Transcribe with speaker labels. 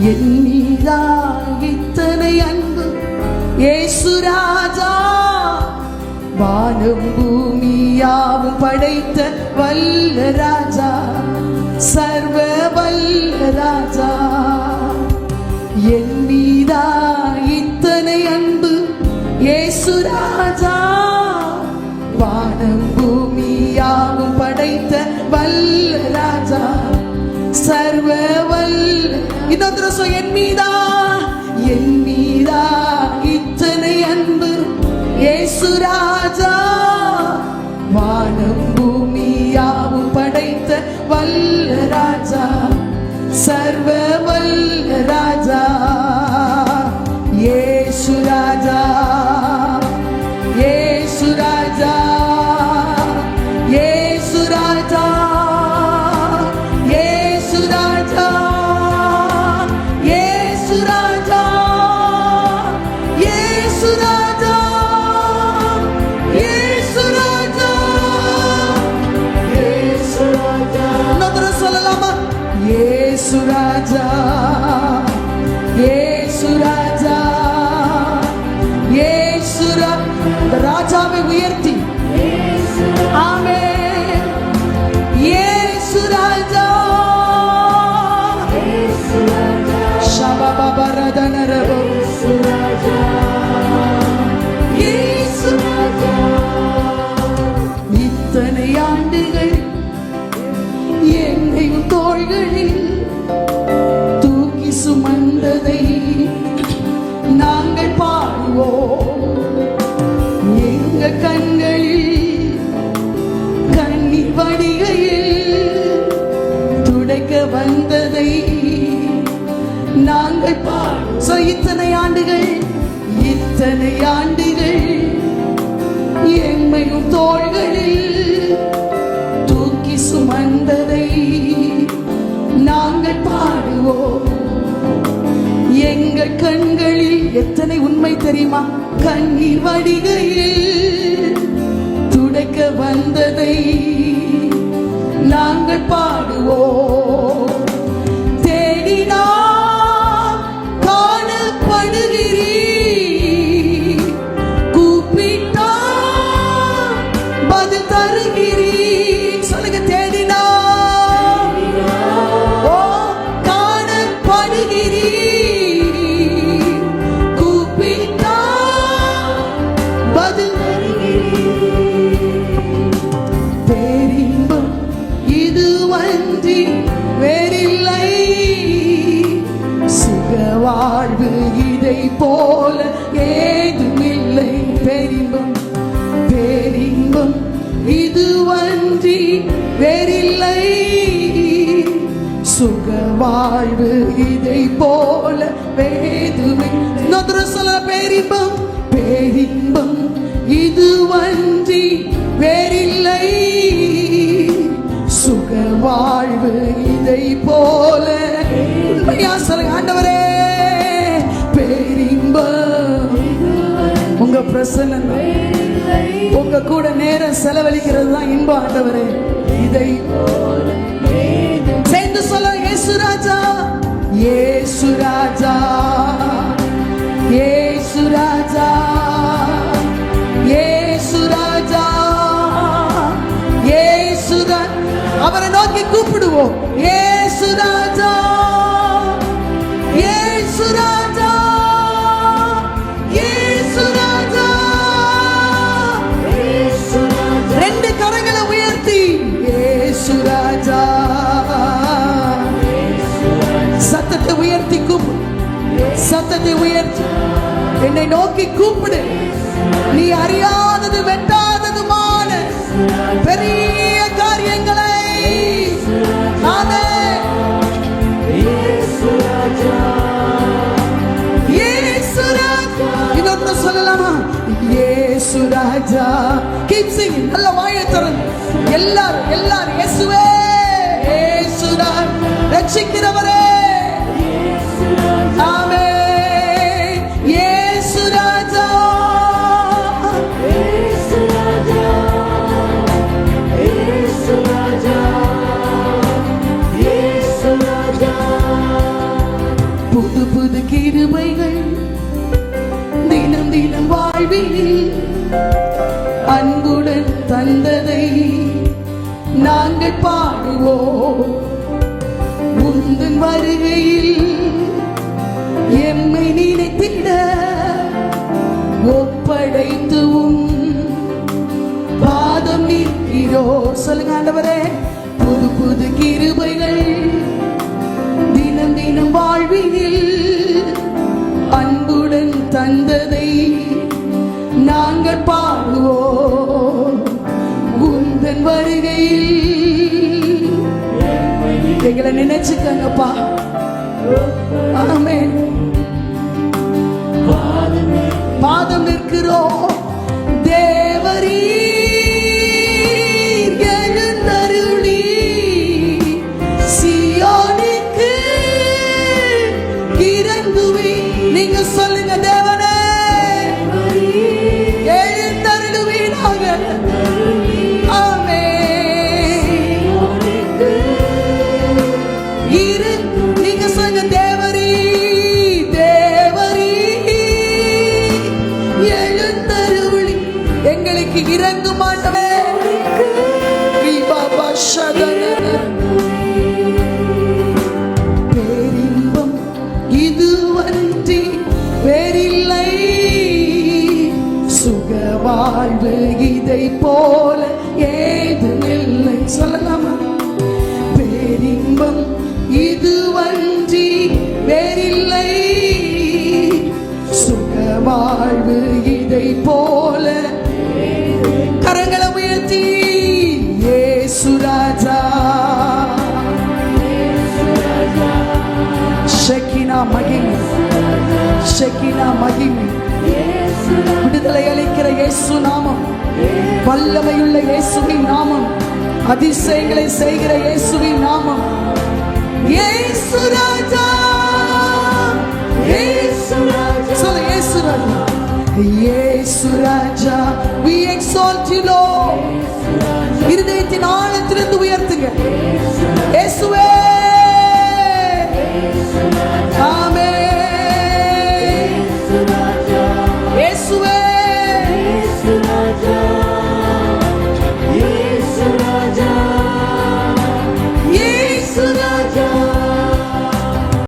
Speaker 1: என் மீதா இத்தனை அன்பு ஏசு ராஜா. வானம் பூமியாவும் படைத்த வல்ல ராஜா. சர்வ இன்னொரு என் மீதா என் மீதா. இத்தனை அன்பு ஏசு ராஜா வானம் ஏசுராஜா ஏசுராஜா ஏசுரா ராஜாவை உயர்த்தி. ஆமே ஏசுராஜா ஷபபரதனரபோ ஏசுராஜா ஏசுராஜா இத்தனை ஆண்டுகள் என்னையும் தோள்கள் இத்தனை ஆண்டுகள் இத்தனை ஆண்டுகள் எம்மையும் தோள்களில் தூக்கி சுமந்ததை நாங்கள் பாடுவோம். எங்கள் கண்களில் எத்தனை உண்மை தெரியுமா? கண்ணீர் வடிகையில் துடைக்க வந்ததை இதுவன்றி வேறில்லை. சுக வாழ்வு இதை போல வேதுமை இன்னொரு சொல்ல பேரின்பம் பேரின்பம் இதுவன்றி வேறில்லை. சுக வாழ்வு இதை போல சொல்லுங்க? ஆண்டவரே பேரின்பம். உங்க பிரசன்னம் உங்க கூட நேரம் செலவழிக்கிறது தான் இன்பம் ஆண்டவரே. இதை சேர்ந்து சொல்ல இயேசு ராஜா ஏசு ராஜா ஏசு ராஜா. சத்தத்தை உயர்த்தி என்னை நோக்கி கூப்பிடு. நீ அறியாதது வெட்டாததுமான பெரிய காரியங்களை. ஆமென். இன்னொன்னு சொல்லலாமா? ஏசு ராஜா. கீப் சிங்கிங் நல்ல வாயை திறந்து. எல்லாரும் எல்லாரும் இயேசுவே. இயேசு ரா- ரட்சிக்கிறவரே. வாழ்வினில் அன்புடன் தந்ததை நாங்கள் பாடுவோம். உந்தன் வருகையில் எம்மை நினைத்திட ஒப்படைத்துவும் பாதம் நிற்கிறோ. சொல்லுங்க ஆண்டவரே புது புது கிருபைகள் தினம் தினம் வாழ்வினில் நாங்கள் பாடுவோம். உந்தன் வருகையில். எங்களை நினைச்சுக்கங்கப்பா. ஆமே பாதம் நிற்கிறோம். தேவரீ எங்களுக்கு இறங்கு மாட்டவே. பேரின்பம் இதுவன்றி வேறில்லை. சுக வாழ்வு இதை போல ஏதுமில்லை. சொல்லலாம்? மகிமை. ஷெக்கினா மகிமை. விடுதலை அளிக்கிற இயேசு நாமம். வல்லமையுள்ள இயேசுவின் நாமம். அதிசயங்களை செய்கிற இயேசுவின் நாமம். இயேசு ராஜா! இயேசு ராஜா! சொல்லு இயேசு ராஜா. இயேசு ராஜா we exalt you lord. இருதயத்தின் ஆழத்திலிருந்து உயர்த்த Oh.